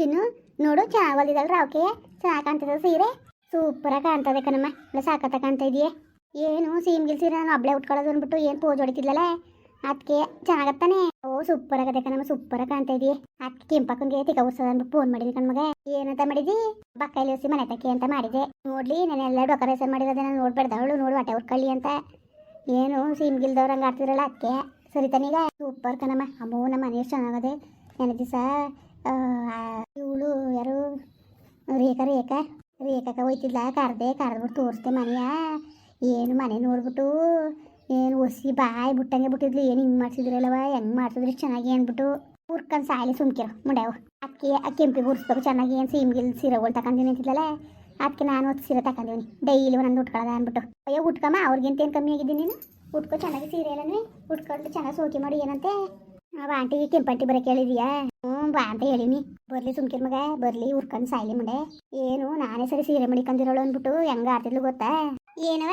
ಚಿನ್ನು ನೋಡು ಚೆನ್ನಾಗಿ ಹೊಲಿದಲ್ರ ಅವಕ್ಕೆ? ಚೆನ್ನಾಗಿ ಕಾಣ್ತದ ಸೀರೆ. ಸೂಪರಾಗಿ ಕಾಣ್ತದೆ ಕಣಮ್ಮ. ಇಲ್ಲ ಸಾಕತ್ತ ಕಾಣ್ತಾ ಇದೆಯೇ? ಏನು ಸೀಮ್ಗಿಲ್ ಸೀರೆ ನಾನು ಒಬ್ಳೆ ಉಟ್ಕೊಳ್ಳೋದು ಅಂದ್ಬಿಟ್ಟು ಏನು ಪೋಜ್ ಹೊಡಿತಿದ್ಲಲ್ಲ ಅದಕ್ಕೆ ಚೆನ್ನಾಗತ್ತಾನೆ. ಓ ಸೂಪರ್ ಆಗದೆ ಕಣಮ್ಮ, ಸೂಪರಾಗಿ ಕಾಣ್ತಾ ಇದೆಯೇ. ಅದಕ್ಕೆ ಕೆಂಪಕ್ಕಂಗೆ ತಿಕ್ಕ ಅಂದ್ಬಿಟ್ಟು ಫೋನ್ ಮಾಡಿದ್ವಿ ಕಣ್ಮಗ. ಏನಂತ ಮಾಡಿದಿ? ಬಕ್ಕೈಲಿ ಹೋಸಿ ಮನೆ ತಕ್ಕೆ ಅಂತ ಮಾಡಿದೆ. ನೋಡ್ಲಿ ನಾನು ಎಲ್ಲ ಡೆಕೋರೇಷನ್ ಮಾಡಿರೋದೇ ನಾನು ನೋಡ್ಬೇಡ್ದ ಅವಳು. ನೋಡು, ಹೊಟ್ಟೆ ಉಟ್ಕೊಳ್ಳಿ ಅಂತ. ಏನು ಸೀಮ್ಗಿಲ್ದವ್ರು ಹಂಗೆ ಆಡ್ತಿದ್ರಲ್ಲ ಅದಕ್ಕೆ ಸರಿ ತಾನೀಗ. ಸೂಪರ್ ಕಣಮ್ಮ. ಅಮ್ಮೋ ನಮ್ಮ ಮನೆ ಎಷ್ಟು ಚೆನ್ನಾಗದೆ. ನೆನೆ ಇವಳು ಯಾರು? ರೇಖಾ ರೇಖಾ. ರೇಖಾಕ ಹೋಯ್ತಿದ್ಲ, ಕರ್ದೆ, ಕರೆದ್ಬಿಟ್ಟು ತೋರಿಸ್ದೆ ಮನೆಯ. ಏನು ಮನೆ ನೋಡ್ಬಿಟ್ಟು, ಏನು ಒಸಿ ಬಾಯ್ ಬಿಟ್ಟಂಗೆ ಬಿಟ್ಟಿದ್ಲು, ಏನು ಹಿಂಗೆ ಮಾಡ್ಸಿದ್ರಲ್ಲವ, ಹೆಂಗೆ ಮಾಡ್ಸಿದ್ರೆ ಚೆನ್ನಾಗಿ ಅಂದ್ಬಿಟ್ಟು ಉರ್ಕೊಂಡು ಸಾಲಿ ಸುಮ್ಕಿರು ಮುಂಡೆವು ಅಕ್ಕಿ ಆ ಕೆಂಪಿಗೆ ಉರ್ಸ್ಬೇಕು ಚೆನ್ನಾಗಿ ಏನು ಸೀಮ್ಗಿಲ್ ಸೀರೆಗಳು ತಗೊಂಡಿನಿ ಅಂತಿದ್ಲಲ್ಲ ಅದಕ್ಕೆ ನಾನು ಒಂದು ಸೀರೆ ತಗೊಂಡಿವ್ನಿ ಡೈಲಿ ಒಂದೊಂದು ಉಟ್ಕೊಳ್ಳೋದ ಅಂದ್ಬಿಟ್ಟು. ಅಯ್ಯೋ, ಉಟ್ಕಮ್ಮ ಅವ್ರಿಗಿಂತ ಏನು ಕಮ್ಮಿ ಆಗಿದ್ದೀನಿ ನೀನು? ಉಟ್ಕೊ, ಚೆನ್ನಾಗಿ ಸೀರೆ ಎಲ್ಲನೇ. ಉಟ್ಕೊಂಡು ಚೆನ್ನಾಗಿ ಸೋಕಿ ಮಾಡಿ, ಏನಂತೆ? ಅವ ಆಂಟಿಗೆ ಕೆಂಪಂಟಿ ಬರಕ್ಕೆ ಹೇಳಿದ್ಯಾ? ಹ್ಞೂ ಬಾ ಅಂತ ಹೇಳಿನಿ. ಬರ್ಲಿ ಸುಮ್ಕಿರ್ ಮಗ, ಬರ್ಲಿ ಉರ್ಕೊಂಡು ಸಾಯ್ಲಿ ಮುಂಡೆ ಏನು, ನಾನೇ ಸರಿ ಸೀರೆ ಮಡಿಕೊಂಡಿರೋಳು ಅಂದ್ಬಿಟ್ಟು ಹೆಂಗ ಆತಿದ್ಲು ಗೊತ್ತಾ? ಏನವ?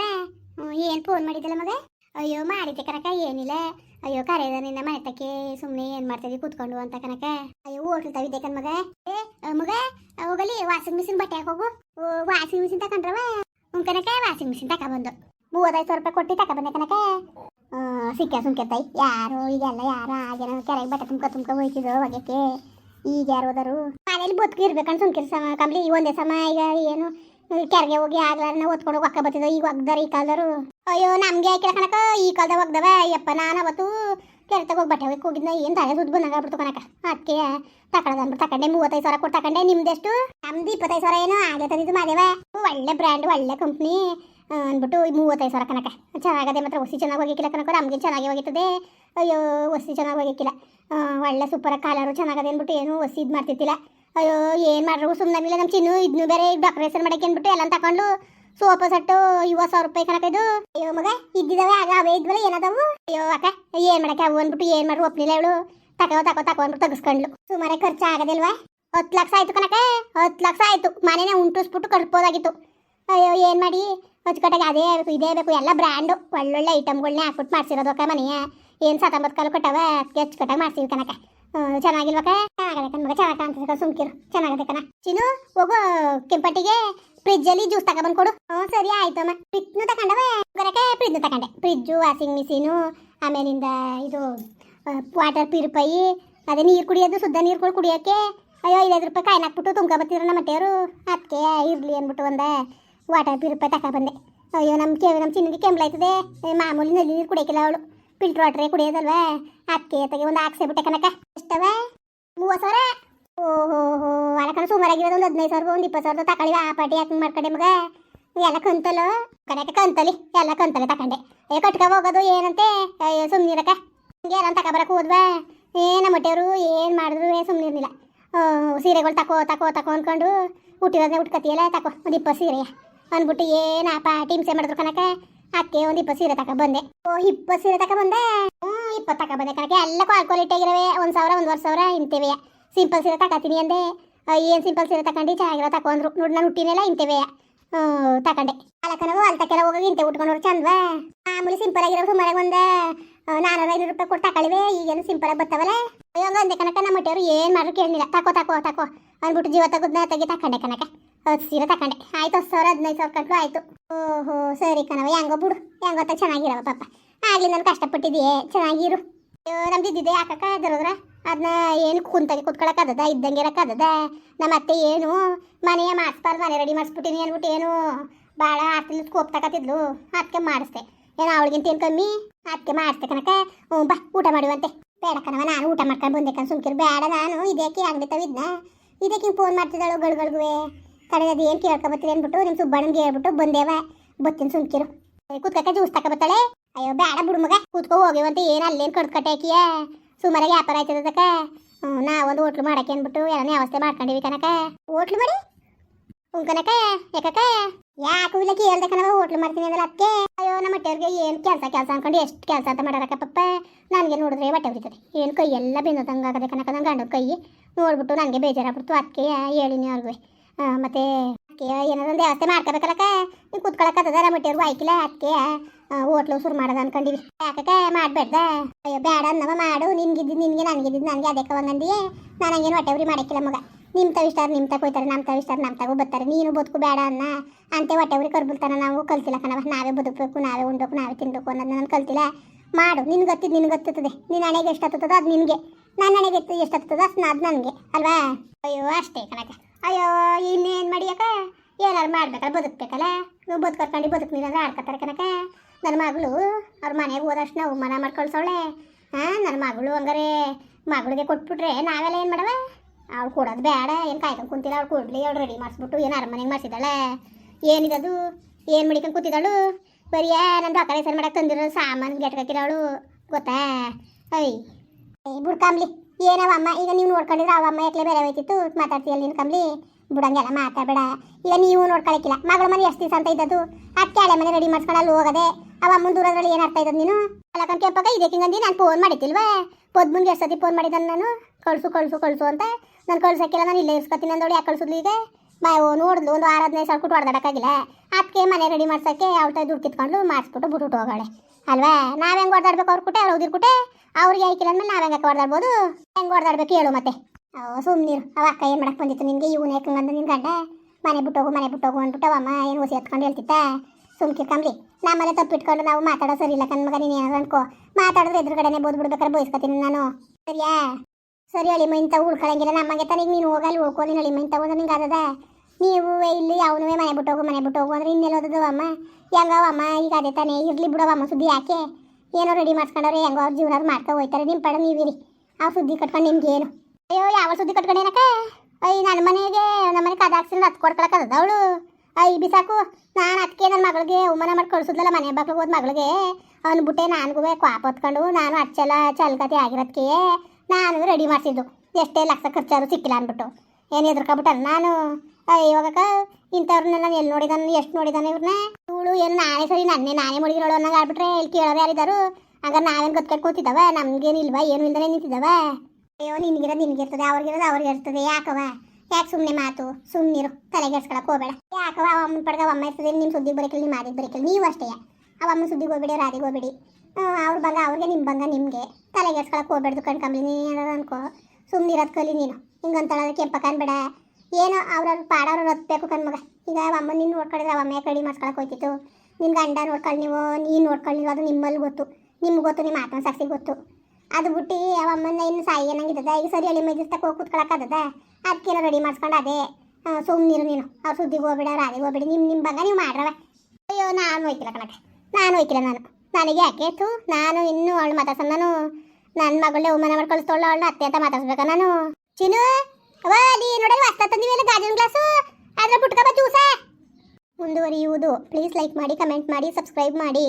ಏನ್ ಫೋನ್ ಮಾಡಿದ್ದಲ್ಲ ಮಗ? ಅಯ್ಯೋ, ಮಾಡಿದ್ದೆ ಕನಕ ಏನಿಲ್ಲ. ಅಯ್ಯೋ, ಕರೆದ ನಿನ್ನ ಮನೆ ತಕ್ಕೆ ಸುಮ್ನೆ ಏನು ಮಾಡ್ತಿದ್ವಿ ಕೂತ್ಕೊಂಡು ಅಂತ ಕನಕ ಅಯ್ಯೋ ಹೋಟ್ಲ್ ತವಿದ್ದೆ ಕನ್ ಮಗ. ಏ ಮಗ ಹೋಗಲಿ ವಾಷಿಂಗ್ ಮಿಷಿನ್ ಬಟ್ಟೆ ಹೋಗು. ವಾಷಿಂಗ್ ಮಿಷಿನ್ ತಕೊಂಡ್ರವ? ಹ್ಞೂ ಕನಕ ವಾಷಿಂಗ್ ಮಿಷಿನ್ ತಕೊಂಡ್ಬಂದು ಮೂವತ್ತೈದು ಸಾವಿರ ರೂಪಾಯಿ ಕೊಟ್ಟು ತಕೊಂಡ್ಬಂದೆ ಕನಕ ಸಿಕ್ಕ ಸುಮ್ಕೆತ್ತಾಯಿ ಯಾರು ಈಗೆಲ್ಲ ಯಾರು ಆಗೇನೋ ಕೆರೆಗೆ ಬಟ್ಟೆ ತುಂಬ ತುಂಬ ಹೋಯ್ತಿದ್ರು ಒಗೆಕ್ಕೆ ಈಗ ಯಾರು ಹೋದರು? ಮನೇಲಿ ಬದುಕು ಇರ್ಬೇಕಂತ ಸುಮ್ಕಿರ್ ಸಮ ಕಂಬ್ಲಿ ಒಂದೇ ಸಮ, ಈಗ ಏನು? ಕೆರೆಗೆ ಹೋಗಿ ಆಗ್ಲಾರ ಓದ್ಕೊಂಡು ಒಕ್ಕ ಬರ್ತಿದ್ವು. ಈಗ ಒಗ್ದಾರ ಈ ಕಾಲದವರು. ಅಯ್ಯೋ, ನಮ್ಗೆ ಆಯ್ಕೆ ಕಣಕ ಈ ಕಾಲದಾಗ ಒಗ್ದವ ಯಪ್ಪ, ನಾನು ಅವತ್ತು ಕೆರೆ ತಗೋಗಿ ಬಟ್ಟೆ ಹೋಗಿ ಹೋಗಿದ್ನ. ಏನು ತಲೆ ದುಡ್ಡು ಬಂದಾಗ ಆಗ್ಬಿಡ್ತು ಕಣಕ ಅದಕ್ಕೆ ತಕೊಳ್ಳೋದು ಅಂದ್ಬಿಟ್ಟು ತಕೊಂಡೆ ಮೂವತ್ತೈದು ಸಾವಿರ ಕೊಟ್ಟು ತಕೊಂಡೆ ನಿಮ್ದೆಷ್ಟು? ನಮ್ದು ಇಪ್ಪತ್ತೈದು ಸಾವಿರ ಏನು ತಂದಿದ್ದು ಮಾದೇವ. ಒಳ್ಳೆ ಬ್ರ್ಯಾಂಡ್ ಒಳ್ಳೆ ಕಂಪ್ನಿ ಅಂದ್ಬಿಟ್ಟು ಮೂವತ್ತೈದು ಸಾವಿರ ಕನಕ ಚೆನ್ನಾಗದೆ ಮಾತ್ರ ಒಸಿ ಚೆನ್ನಾಗಿ ಹೋಗಿಕ್ಕಿಲ್ಲ ಕನಕ ನಮಗೆ ಚೆನ್ನಾಗಿ ಹೋಗಿತ್ತದೆ. ಅಯ್ಯೋ, ಒಸಿ ಚೆನ್ನಾಗಿ ಹೋಗಿಕ್ಕಿಲ್ಲ. ಒಳ್ಳೆ ಸೂಪರ ಕಾಲರು ಚೆನ್ನಾಗದೆ ಅಂದ್ಬಿಟ್ಟು ಏನು ಒಸಿ ಇದು ಮಾಡ್ತಿದ್ದಿಲ್ಲ. ಅಯ್ಯೋ, ಏನು ಮಾಡ್ರು ಸುಮ್ಮನೆ ನಮ್ಮ ಚಿನ್ನು ಇದನ್ನು ಬೇರೆ ಡೆಕೋರೇಷನ್ ಮಾಡಕ್ಕೆ ಅಂದ್ಬಿಟ್ಟು ಎಲ್ಲ ತಗೊಂಡು ಸೋಫಾ ಸೆಟ್ಟು ಇವ ಸಾವಿರ ರೂಪಾಯಿ ಕನಕ ಇದು. ಅಯ್ಯೋ, ಮಗ ಇದ್ದಿದ್ದಾವೆ ಆಗ ಅವೇ ಇದ್ವಲ್ಲ, ಏನದವು? ಅಯ್ಯೋ, ಅಕ್ಕ, ಏನು ಮಾಡಕ್ಕೆ ಅವು ಅಂದ್ಬಿಟ್ಟು ಏನು ಮಾಡ್ರು ಒಪ್ನಿಲ್ಲ ಇವಳು. ತಕೋ ತಕೋ ತಕೋ ಅಂದ್ಬಿಟ್ಟು ತೆಗಿಸ್ಕೊಂಡ್ಲು ಸುಮಾರೇ ಖರ್ಚು ಆಗದಿಲ್ವಾ ಹತ್ತು ಲಕ್ಷ ಆಯ್ತು ಕನಕ ಹತ್ತು ಲಕ್ಷ ಆಯ್ತು. ಮನೆನೇ ಉಂಟಿಸ್ಬಿಟ್ಟು ಕಟ್ಬೋದಾಗಿತ್ತು ಅಯ್ಯೋ, ಏನು ಮಾಡಿ? ಅಚ್ಚುಕಟ್ಟಾಗಿ ಅದೇ ಇದೇ ಬೇಕು, ಎಲ್ಲ ಬ್ರ್ಯಾಂಡು ಒಳ್ಳೊಳ್ಳೆ ಐಟಮ್ಗಳನ್ನೇ ಹಾಕ್ಬಿಟ್ಟು ಮಾಡ್ಸಿರೋದಕ್ಕ ಮನೆಯ ಏನು ಸತ್ತೊಂಬತ್ತು ಕಾಲು ಕೊಟ್ಟವ ಅದಕ್ಕೆ ಅಚ್ಚುಕಟ್ಟಾಗಿ ಮಾಡ್ಸಿವಿ ಕನಕ ಚೆನ್ನಾಗಿಲ್ವಕ್ಕ ಮಗ ಚೆನ್ನಾಗಿ ಕಾಣ್ತದೆ ಸುಮ್ಕಿರು. ಚೆನ್ನಾಗದೆ ಕಣ. ಚಿನ್ನು, ಹೋಗು, ಕೆಂಪಟ್ಟಿಗೆ ಫ್ರಿಜ್ಜಲ್ಲಿ ಜ್ಯೂಸ್ ತಗೊಬಂದು ಕೊಡು ಹ್ಞೂ ಸರಿ ಆಯ್ತಮ್ಮ ಫ್ರಿಜ್ನು ತಗೊಂಡವ? ಬರಕ್ಕೆ ಫ್ರಿಜ್ನು ತಗೊಂಡೆ. ಫ್ರಿಜ್ಜು ವಾಷಿಂಗ್ ಮಿಷಿನು ಆಮೇಲಿಂದ ಇದು ವಾಟರ್ ಪ್ಯೂರಿಫೈ ಅದೇ ನೀರು ಕುಡಿಯೋದು, ಶುದ್ಧ ನೀರುಗಳು ಕುಡಿಯೋಕ್ಕೆ ಅಯ್ಯೋ, ಐದೈದು ರೂಪಾಯಿ ಕಾಯಿನ ಹಾಕ್ಬಿಟ್ಟು ತುಂಬ್ಕೊ ಬರ್ತಿದ್ರು ನಮ್ಮ ಮಟ್ಟೆಯವರು ಅದಕ್ಕೆ ಇರಲಿ ಅಂದ್ಬಿಟ್ಟು ಒಂದೇ ವಾಟರ್ ಪ್ಯೂರಿಫೈ ತಗೊಬಂದೆ ಅಯ್ಯೋ ನಮ್ಮ ಕೆ ನಮ್ಮ ಚಿನ್ನಗೆ ಕೆಂಬ್ಲಾಯ್ತದೆ ಮಾಮೂಲಿ ನಲ್ಲಿ ನೀರು ಕುಡಿಯಕ್ಕಿಲ್ಲ ಅವಳು ಫಿಲ್ಟರ್ ವಾಟ್ರೇ ಕುಡಿಯೋದಲ್ವಾ? ಅದಕ್ಕೆ ತಗೆ ಒಂದು ಹಾಕ್ಸೇ ಬಿಟ್ಟೆ ಕನಕ ಎಷ್ಟವ? ಮೂವತ್ತು ಸಾವಿರ? ಓಹೋ, ಹೋ ಅಲ್ಲ ಸುಮಾರು ಆಗಿರೋದು ಒಂದು ಹದಿನೈದು ಸಾವಿರ ಒಂದು ಇಪ್ಪತ್ತು ಸಾವಿರದ ತಗೊಳ್ಳಿ ಆ ಪಾಟಿ ಯಾಕೆ ಮಾಡ್ಕೊಂಡೆ ಮಗ. ಎಲ್ಲ ಕಂತಲ್ಲ? ಕನಕ ಕಂತಲಿ. ಎಲ್ಲ ಕಂತಲೆ ತಕೊಂಡೆ. ಅಯ್ಯೋ, ಕಟ್ಕ ಹೋಗೋದು ಏನಂತೆ? ಅಯ್ಯೋ ಸುಮ್ಮನಿರಕ್ಕ ಹಿಂಗೆ ಎಲ್ಲ ತಗೊಬರಕ್ಕೆ ಹೋದ್ವಾ? ಏ ಮೊಟ್ಟೆಯವರು ಏನು ಮಾಡಿದ್ರು ಸುಮ್ಮನಿರ್ಲಿಲ್ಲ ಸೀರೆಗಳು ತಕೋ ತಕೋ ತಕೋ ಅಂದ್ಕೊಂಡು ಹುಟ್ಟಿರೋದೇ ಉಟ್ಕತಿಯಲ್ಲ, ತಕೋ. ಒಂದು ಇಪ್ಪತ್ತು ಸೀರೆಯ? ಅಂದ್ಬಿಟ್ಟು ಏನಪ್ಪ ಹಿಂಸೆ ಮಾಡಿದ್ರು ಕನಕ ಅಕ್ಕೆ ಒಂದು ಇಪ್ಪತ್ತು ಸೀರೆ ತಕ ಬಂದೆ. ಓ, ಇಪ್ಪತ್ತು ಸೀರೆ ತಕ ಬಂದೆ? ಹ್ಞೂ ಇಪ್ಪತ್ತು ತಕ ಬಂದೆ ಕನಕ ಎಲ್ಲ ಕ್ವಾಲಿಟಿ ಆಗಿರವೆ ಒಂದು ಸಾವಿರ ಒಂದುವರೆ ಸಾವಿರ ಇಂತೇವೆ ಸಿಂಪಲ್ ಸೀರೆ ತಕತೀನಿ ಅಂದೆ. ಏನು ಸಿಂಪಲ್ ಸೀರೆ ತಗೊಂಡು ಚೆನ್ನಾಗಿರೋ ತಕೊಂಡ್ರು ನೋಡಿ, ನಾನು ಹುಟ್ಟಿನೆಲ್ಲ ಇಂತೇವೆ ತಕೊಂಡೆ. ಅಲ್ಲಕನವು ಅಲ್ಲಿ ತಕ್ಕೆಲ್ಲ ಹೋಗಿ ಇಂತೆ ಉಟ್ಕೊಂಡ್ರು ಚಂದ್ವಾ? ಮಾಮೂಲಿ ಸಿಂಪಲ್ ಆಗಿರೋ ಸುಮಾರಾಗಿ ಒಂದು ನಾನೂರ ಐನೂರು ರೂಪಾಯಿ ಕೊಟ್ಟು ತಗೊಳ್ಳಿವೆ ಈಗೇನು ಸಿಂಪಲ್ ಆಗಿ ಬರ್ತಾವಲ್ಲ ಅಯ್ಯೋ ಅಂದೆ ಕನಕ ನಮ್ಮ ಹೊಟ್ಟೆಯವರು ಏನು ಮಾಡ್ರು ಕೇಳಿಲ್ಲ ತಕೋ ತಕೋ ತಕೋ ಅಂದ್ಬಿಟ್ಟು ಜೀವ ತೆಗೆದ್ನ ತೆಗಿ ತಕೊಂಡೆ ಹತ್ತು ಸೀರೆ ತಕೊಂಡೆ. ಆಯ್ತು, ಹತ್ತು ಸಾವಿರ, ಹದಿನೈದು ಸಾವಿರ ಕಟ್ಟು ಆಯ್ತು. ಓಹೋ, ಸರಿ ಕಣವ ಹೆಂಗೋ ಬಿಡು. ಹೆಂಗೋತ ಚೆನ್ನಾಗಿರವ ಪಾಪ. ಆಗ್ಲಿ, ನಾನು ಕಷ್ಟಪಟ್ಟಿದೆಯೇ. ಚೆನ್ನಾಗಿರು. ಅಯ್ಯೋ ನಮ್ದು ಯಾಕ ಯಾಕಕ್ಕ ಅದರದ್ರ ಅದನ್ನ ಏನು ಕುಂತಾಗೆ ಕುತ್ಕೊಳಕ್ಕದ ಇದ್ದಂಗೆ ಇರಕ್ಕದ ನಮ್ಮ ಅತ್ತೆ ಏನು? ಮನೆಯ ಮಾಡಿಸ್ಬಾರ್ದು ಮನೆ ರೆಡಿ ಮಾಡಿಸ್ಬಿಟ್ಟಿನಿ ಅಂದ್ಬಿಟ್ಟು ಏನು? ಭಾಳ ಆಸ್ತಿಲಿ ಸ್ಕೋಪ್ ತಗತಿದ್ಲು ಅದಕ್ಕೆ ಮಾಡಿಸ್ದೆ. ಏನು ಅವಳಿಗಿಂತ ಏನು ಕಮ್ಮಿ? ಅದಕ್ಕೆ ಮಾಡಿಸ್ದೆ ಕನಕ ಹ್ಞೂ, ಬಾ, ಊಟ ಮಾಡುವಂತೆ. ಬೇಡ ಕಣವ ನಾನು ಊಟ ಮಾಡ್ಕೊಂಡು ಬಂದೆ ಕಣ ಸುಮ್ಕಿರು. ಬೇಡ, ನಾನು ಇದಕ್ಕೆ ಅಂಗಡಿ ತವಿದ್ನ ಇದಕ್ಕೆ ಫೋನ್ ಮಾಡ್ತಿದ್ದಾಳು ಗಳಿಗಳಿಗುವೆ ಕಡೆ ಅದು ಏನು ಕೇಳ್ಕೊಬತ್ತೀರಿ ಅಂದ್ಬಿಟ್ಟು ನಿಮ್ಮ ಸುಬ್ಬಣ್ಣನಿಗೆ ಹೇಳ್ಬಿಟ್ಟು ಬಂದೇವ. ಬತ್ತೀನಿ ಸುಮ್ಕಿರು ಕೂತ್ಕಕ್ಕೆ ಜ್ಯೂಸ್ ಬತ್ತಳೆ ಅಯ್ಯೋ ಬೇಡ ಬಿಡು ಮಗ. ಕೂತ್ಕೋ ಹೋಗಿವಂತ ಏನು ಅಲ್ಲೇನು ಕಡ್ದು ಕಟ್ಟಾಕಿಯ ಸುಮಾರಾಗಿ ವ್ಯಾಪಾರ ಆಯ್ತದಕ್ಕ ನಾ ಒಂದು ಹೋಟ್ಲು ಮಾಡಕ್ಕೆ ಅಂದ್ಬಿಟ್ಟು ಎಲ್ಲನೇ ವ್ಯವಸ್ಥೆ ಮಾಡ್ಕೊಂಡಿವಿ ಕನಕ ಹೋಟ್ಲು ಮಾಡಿ? ಹ್ಞೂ ಕನಕ ಯಾಕಕ್ಕ ಯಾಕೂ ಇಲ್ಲ ಕೇಳ್ದೆ ಕಣವ, ಹೋಟ್ಲು ಮಾಡ್ತೀನಿ ಅಂದ್ರೆ ಅದಕ್ಕೆ ಅಯ್ಯೋ, ನಮ್ಮ ಹೊಟ್ಟೆಯವ್ರಿಗೆ ಏನು ಕೆಲಸ ಕೆಲಸ ಅನ್ಕೊಂಡು ಎಷ್ಟು ಕೆಲಸ ಅಂತ ಮಾಡಾರಕ್ಕ ಪಪ್ಪ. ನನಗೆ ನೋಡಿದ್ರೆ ಬಟ್ಟೆ ಉರಿತದೆ. ಏನು ಕೈ ಎಲ್ಲ ಬೆಂದದಂಗಾಗದೆ ಕನಕ ನನ್ನ ಗಂಡದ ಕೈ ನೋಡ್ಬಿಟ್ಟು ನನಗೆ ಬೇಜಾರಾಗ್ಬಿಡ್ತು ಅದಕ್ಕೆ ಹೇಳಿನಿ ಅವ್ರಿಗೆ. ಮತ್ತೆ ಏನಾರ ಒಂದು ವ್ಯವಸ್ಥೆ ಮಾಡ್ಕೋಬೇಕಲ್ಲಕ್ಕ? ನೀವು ಕುತ್ಕೊಳಕ್ಕದ ಮಟ್ಟಿಯವ್ರಿಗೂ ಆಯ್ಕಿಲ್ಲ ಅದಕ್ಕೆ ಹೋಟ್ಲು ಶುರು ಮಾಡೋದು ಅನ್ಕೊಂಡಿವಿ. ಯಾಕಕ್ಕೆ, ಮಾಡಬೇಡ್ದ? ಅಯ್ಯೋ ಬೇಡ ಅನ್ನವ, ಮಾಡು. ನಿನ್ಗಿದ್ದು, ನಿನ್ಗೆ ನನಗಿದ್ದು ನನಗೆ ಅದಕ್ಕೆ ಒಂದಂದಿ ನಾನು ಹಂಗೇನು ಹೊಟ್ಟೆವ್ರಿ ಮಾಡಕ್ಕಿಲ್ಲ ಮಗ. ನಿಮ್ಮ ತವಿಸ್ತಾರೆ ನಿಮ್ಮ ತಗ ಹೋಯ್ತಾರೆ ನಮ್ಮ ತವಿಸ್ತಾರೆ ನಮ್ಮ ತಗೋ ಬರ್ತಾರೆ ನೀನು ಬದುಕು ಬೇಡ ಅನ್ನ. ಅಂತೆ ಹೊಟ್ಟೆವ್ರಿ ಕರ್ಬಿಡ್ತಾನ ನಾವು ಕಲ್ತಿಲ್ಲ ಕಣವ. ನಾವೇ ಬದುಕಬೇಕು, ನಾವೇ ಉಣ್ಬೇಕು, ನಾವೇ ತಿನ್ಬೇಕು ಅನ್ನೋದು ನಾನು ಕಲ್ತಿಲ್ಲ. ಮಾಡು. ನಿನ್ ಗೊತ್ತಿದ್ದು ನಿನ್ ಗೊತ್ತಿರ್ತದೆ ನಿನ್ನ ಹಣೆಗೆ ಎಷ್ಟು ಹತ್ತದ ಅದು ನಿನಗೆ. ನನ್ನ ಹಣೆಗೆ ಎಷ್ಟು ಹತ್ತದ ಅದು ನನಗೆ. ಅಲ್ವಾ? ಅಯ್ಯೋ, ಅಷ್ಟೇ ಕಣಕ ಅಯ್ಯೋ, ಇನ್ನೇನು ಮಾಡಿಯಕ್ಕ ಏನಾರು ಮಾಡ್ಬೇಕಲ್ಲ ಬದುಕಬೇಕಲ್ಲ? ನೀವು ಬದುಕರ್ಕೊಂಡು ಬದುಕ್ನಿಲ್ಲ ಅಂದ್ರೆ ಆಡ್ಕೊತಾರೆ ಕನಕ ನನ್ನ ಮಗಳು ಅವ್ರ ಮನೆಗೆ ಹೋದಷ್ಟು ನಾವು ಮನ ಮಾಡ್ಕೊಳ್ಸವಳೆ. ಹಾಂ ನನ್ನ ಮಗಳು ಹಂಗಾರೆ ಮಗಳಿಗೆ ಕೊಟ್ಬಿಟ್ರೆ ನಾವೆಲ್ಲ ಏನು ಮಾಡವ? ಅವ್ಳು ಕೊಡೋದು ಬೇಡ ಏನು ಕಾಯ್ಕೊಂಡು ಕುಂತಿಲ್ಲ, ಅವ್ಳು ಕೊಡ್ಲಿ ಅವ್ಳು ರೆಡಿ ಮಾಡಿಸ್ಬಿಟ್ಟು ಏನು ಅರಮನೆಗೆ ಮಾಡಿಸಿದಾಳೆ ಏನಿದದು? ಏನು ಮಡಿಕೊಂಡು ಕೂತಿದ್ದಾಳು? ಬರೀ ನಂದು ಅಕ್ಕ ಸರಿ ಮಾಡಕ್ಕೆ ತಂದಿರೋ ಸಾಮಾನು ಗೆಟ್ಕಾಕಿರೋಳು ಗೊತ್ತಾ? ಐ ಏ ಬುಡ್ಕಂಬ್ಲಿ ಏನವ ಅಮ್ಮ, ಈಗ ನೀವು ನೋಡ್ಕೊಂಡಿದ್ರೆ ಅವಮ್ಮ ಯಾಕೆ ಬೇರೆ ಹೋಯ್ತಿತ್ತು? ಮಾತಾಡ್ತೀಯಲ್ಲ ನೀನು ಕಂಬ್ಲಿ ಬುಡಂಗೆಲ್ಲ ಮಾತಾಡಬೇಡ. ಈಗ ನೀವು ನೋಡ್ಕೊಳಕ್ಕಿಲ್ಲ ಮಗಳ ಮನೆ ಎಷ್ಟು ದಿವಸ ಅಂತ ಇದ್ದದ್ದು? ಅದಕ್ಕೆ ಹಳೆ ಮನೆ ರೆಡಿ ಮಾಡ್ಸ್ಕೊಂಡು ಅಲ್ಲಿ ಹೋಗದೆ. ಅವ ಮುಂದೂರದ್ರಲ್ಲಿ ದೂರದ್ರಲ್ಲಿ ಏನು ಅರ್ಥ ಇದ್ದದ್ದು ನೀನು? ಅಲ್ಲ ಕೆಂಪಗ ಇದಕ್ಕೆ ಹಿಂಗಂದು ನಾನು ಫೋನ್ ಮಾಡಿದ್ದಿಲ್ವಾ? ಮುಂದೆ ಎಷ್ಟು ಸತಿ ಫೋನ್ ಮಾಡಿದ್ದಾನೆ ನಾನು? ಕಳ್ಸು ಕಳ್ಸು ಕಳ್ಸು ಅಂತ. ನಾನು ಕಳ್ಸಕ್ಕಿಲ್ಲ, ನಾನು ಇಲ್ಲೇ ಇಸ್ಕೊತೀನಿ ಅಂದೋಳು ಯಾಕೆ ಕಳಿಸಿದ್ಲು ಈಗ? ಬಾ ನೋಡಿದ್ಲು ಒಂದು ವಾರ ಹದಿನೈದು ಸಾವಿರ ಕೊಟ್ಟು ಹೊಡೆದಾಡಕ್ಕಾಗಿಲ್ಲ. ಅದಕ್ಕೆ ಮನೆ ರೆಡಿ ಮಾಡ್ಸೋಕ್ಕೆ ಅವಳ ದುಡ್ಡು ಕಿತ್ಕೊಂಡು ಮಾಡಿಸ್ಬಿಟ್ಟು ಬಿಟ್ಬಿಟ್ಟು ಹೋಗಾಳೆ. ಅಲ್ವಾ? ನಾವ್ ಹೆಂಗ್ ಹೊಡೆದಾಡ್ಬೇಕು ಅವ್ರ ಕುಟೆ, ಅವ್ರು ಕುಟೆ? ಅವ್ರಿಗೆ ಐಕಿಲ್ಲ ಅಂದ್ಮೇಲೆ ನಾವ್ ಹೆಂಗಕ್ಕೆ ಹೊಡೆದಾಡ್ಬೋದು? ಹೆಂಗ್ ಹೊಡೆದಾಡ್ಬೇಕು ಹೇಳು ಮತ್ತೆ. ಅವ ಸುಮ್ನೀರು. ಅವ ಅಕ್ಕ ಏನು ಮಾಡಕ್ಕೆ ಬಂದಿತ್ತು ನಿನಗೆ? ಇವನು ಅಂದ್ರೆ ನಿನ್ ಗಂಡ? ಮನೆ ಬಿಟ್ಟೋಗು ಮನೆ ಬಿಟ್ಟೋಗು ಅಂದ್ಬಿಟ್ಟು ಅಮ್ಮ ಏನು ಹುಸಿ ಎತ್ಕೊಂಡು ಹೇಳ್ತಿತ್ತ ಸುಮ್ಕಿರ್ಕಂಬ್ಲಿ ನಮ್ಮಲ್ಲೇ ತಪ್ಪಿಟ್ಕೊಂಡು ನಾವು ಮಾತಾಡೋ ಸರಿ ಇಲ್ಲ ಕಣ್ಮಗ ನೀನು ಏನಾದ್ರು ಅನ್ಕೋ. ಮಾತಾಡಿದ್ರೆ ಎದುರುಗಡೆನೆ ಬೋದ್ ಬಿಡ್ಬೇಕಾದ್ರೆ ಬಯಸ್ಕೊತೀನಿ ನಾನು. ಸರಿಯಾ? ಸರಿ ಅಳಿ ಇಂತ ತಗೋ ಉಳ್ಕೊಳಂಗಿಲ್ಲ. ನಮಗೆ ತಾನೇ ನೀನು ಹೋಗಲ್ಲಿ ಉಳ್ಕೊ. ನೀನು ಅಳಿ ಮೈನ್ ತಗೊಂಡು ನಿಂಗೆ ಅದದ ನೀವು ಇಲ್ಲಿ ಅವನು ಮನೆ ಬಿಟ್ಟು ಹೋಗು, ಮನೆ ಬಿಟ್ಟೋಗು ಹೋಗು ಅಂದ್ರೆ ಇನ್ನೆಲ್ಲೋದದು ಅಮ್ಮ? ಹೆಂಗವಮ್ಮ ಈಗ ಅದೇ ತಾನೇ. ಇರ್ಲಿ ಬಿಡವಮ್ಮ ಸುದ್ದಿ ಯಾಕೆ? ಏನೋ ರೆಡಿ ಮಾಡ್ಸ್ಕೊಂಡವ್ರೆ, ಹೆಂಗೋ ಅವ್ರ ಜೀವನ ಮಾಡ್ಕೊ ಹೋಯ್ತಾರೆ. ನಿಮ್ಮ ಪಡ ನೀವಿರಿ. ಆ ಸುದ್ದಿ ಕಟ್ಕೊಂಡು ನಿಮ್ಗೆ ಏನು? ಅಯ್ಯೋ ಯಾವ ಸುದ್ದಿ ಕಟ್ಕೊಂಡೇನಕ್ಕ? ಅಯ್ಯ ನನ್ನ ಮನೆಗೆ ನಮ್ಮ ಮನೆ ಹಾಕ್ಸಿಲ್ಲ ಹತ್ತು ಕೊಡ್ಕೊಳಕ್ಕದ ಅವಳು. ಅಯ್ಯ ಬಿಸಾಕು ನಾನು ಅದಕ್ಕೆ ನನ್ನ ಮಗಳಿಗೆ ಅವಮಾನ ಮಾಡಿ ಕಳ್ಸಿದ್ಲಲ್ಲ, ಮನೆ ಬಾಗ್ಲಿಗೆ ಹೋದ ಮಗಳಿಗೆ. ಅಂದ್ಬಿಟ್ಟೆ ನನಗೂ ಕ್ವಾಪ್ ಹೊತ್ಕೊಂಡು, ನಾನು ಅಚ್ಚೆಲ್ಲ ಚಲ್ಗತಿ ಆಗಿರೋದಕ್ಕೆ ನಾನು ರೆಡಿ ಮಾಡಿಸಿದ್ದು. ಎಷ್ಟೇ ಲಕ್ಷ ಖರ್ಚಾದ್ರು ಸಿಕ್ಕಿಲ್ಲ ಅಂದ್ಬಿಟ್ಟು. ಏನು ಎದ್ರಕೊಬಿಟ್ಟಲ್ಲ ನಾನು ಇವಾಗ ಇವಾಗಕ್ಕ ಇಂಥವ್ರನ್ನ ನಾನು ಎಲ್ಲಿ ನೋಡಿದಾನು, ಎಷ್ಟು ನೋಡಿದಾನೆ ಇವ್ರನ್ನ ಇವಳು ಏನು ನಾನೇ ಸರಿ, ನನ್ನೇ ನಾನೇ ಮುಡಿದಿರೋಳು ಅನ್ನಂಗೆ ಆಗ್ಬಿಟ್ರೆ ಇಲ್ಲಿ ಕೇಳೋರು ಯಾರಿದ್ದಾರು ಹಂಗಾರೆ ನಾವೇನು ಗೊತ್ಕೊಂಡು ಕೂತಿದ್ದಾವ ನಮ್ಗೇನಿಲ್ವಾ ಏನು ಇಲ್ದೇ ನಿಂತಿದ್ದಾವ ಅಯ್ಯೋ, ನಿನ್ಗಿರೋದು ನಿನ್ಗಿರ್ತದೆ, ಅವ್ರಿಗಿರೋದು ಅವ್ರಿಗೆ ಇರ್ತದೆ ಯಾಕವ ಯಾಕೆ ಸುಮ್ಮನೆ ಮಾತು? ಸುಮ್ಮನಿರು ತಲೆಗೆಡ್ಸ್ಕೊಳಕ್ ಹೋಗಬೇಡ. ಯಾಕವ ಅಮ್ಮನ ಪಡ್ಗ ಅಮ್ಮ ಇರ್ತದೆ ನಿಮ್ಮ ಸುದ್ದಿಗೆ ಬರಕಿಲ್ಲ ನಿಮ್ಮ ಮಾದಿಗೆ ಬರಕಿಲ್ಲ ನೀವು ಅಷ್ಟೇ. ಅವ ಅಮ್ಮನ ಸುದ್ದಿಗೆ ಹೋಗ್ಬೇಡಿ ರಾದಿಗೆ ಹೋಗ್ಬೇಡಿ. ಅವ್ರ ಬಂಗ ಅವ್ರಿಗೆ ನಿಮ್ಮ ಬಂಗ ನಿಮಗೆ. ತಲೆಗೆಡ್ಸ್ಕೊಳಕ್ ಹೋಗ್ಬೇಡ್ದು ನೀ ನೀನು ಅನ್ಕೋ. ಸುಮ್ಮನಿರೋದು ಕಲಿ ನೀನು. ಹಿಂಗಂತಳದ ಕೆಂಪ ಕಾಣ್ಬೇಡ ಏನೋ ಅವ್ರವ್ರ ಪಾಡವ್ರು ಹೊತ್ಬೇಕು ಕಣ್ಮಗ ಈಗ ಅಮ್ಮ ನೀನು ನೋಡ್ಕೊಂಡಿದ್ರೆ ಅವ ಅಮ್ಮ ಕಡಿ ಮಾಡ್ಕೊಳಕ್ಕೆ ಹೋಯ್ತಿತ್ತು. ನಿನ್ನ ಗಂಡ ನೋಡ್ಕೊಳ್ಳಿ ನೀವು, ನೀನು ನೋಡ್ಕೊಳ್ಳಿರೋ ಅದು ನಿಮ್ಮಲ್ಲಿ ಗೊತ್ತು. ನಿಮ್ಗೆ ಗೊತ್ತು ನಿಮ್ಮ ಆತ್ಮ ಸಾಕ್ಷಿ ಗೊತ್ತು. ಅದು ಬಿಟ್ಟು ಅವ ಅಮ್ಮನ ಇನ್ನು ಸಾಯಿ ಏನಂಗಿದ್ದದ ಈಗ ಸರಿ ಹಳ್ಳಿ ಮೈದಿಸ್ ಹೋಗಿ ಕೂತ್ಕೊಳಕ್ಕದ ಅದಕ್ಕೆಲ್ಲ ರೆಡಿ ಮಾಡ್ಸ್ಕೊಂಡು ಅದೇ. ಸುಮ್ಮನಿರು ನೀನು. ಅವ್ರ ಸುದ್ದಿಗೆ ಹೋಗ್ಬೇಡ ಅದೇ ಹೋಗ್ಬೇಡಿ. ನಿಮ್ಮ ನಿಮ್ಮ ಬಂಗ ನೀವು ಮಾಡ್ರವ. ಅಯ್ಯೋ, ನಾನು ಹೋಯ್ತಿಲ್ಲ ಕಣಕ್ಕೆ. ನಾನು ಹೋಯ್ತಿಲ್ಲ ನಾನು. ನನಗೆ ಯಾಕೆ ತು ನಾನು ಇನ್ನೂ ಅವಳು ಮಾತಾಡ್ಸ ನಾನು. ನನ್ನ ಮಗಳೇ ಉಮನ ಮಾಡಿ ಕಳಿಸ್ತೋಳ ಅವಳನ್ನ ಅತ್ತೆ ಅಂತ ಮಾತಾಡ್ಸ್ಬೇಕ ನಾನು? ಚಿನ್ನು ಅವ ನೀ ನೋಡಲ್ಲ ಹೊಸ್ತ ತಂದಿವೆಲ್ಲ ಗಾಜನ್ ಗ್ಲಾಸು ಅದ್ರ ಬಿಟ್ಕೊಬ ಜ್ಯೂಸ ಮುಂದುವರಿಯುವುದು. ಪ್ಲೀಸ್ ಲೈಕ್ ಮಾಡಿ ಕಮೆಂಟ್ ಮಾಡಿ ಸಬ್ಸ್ಕ್ರೈಬ್ ಮಾಡಿ.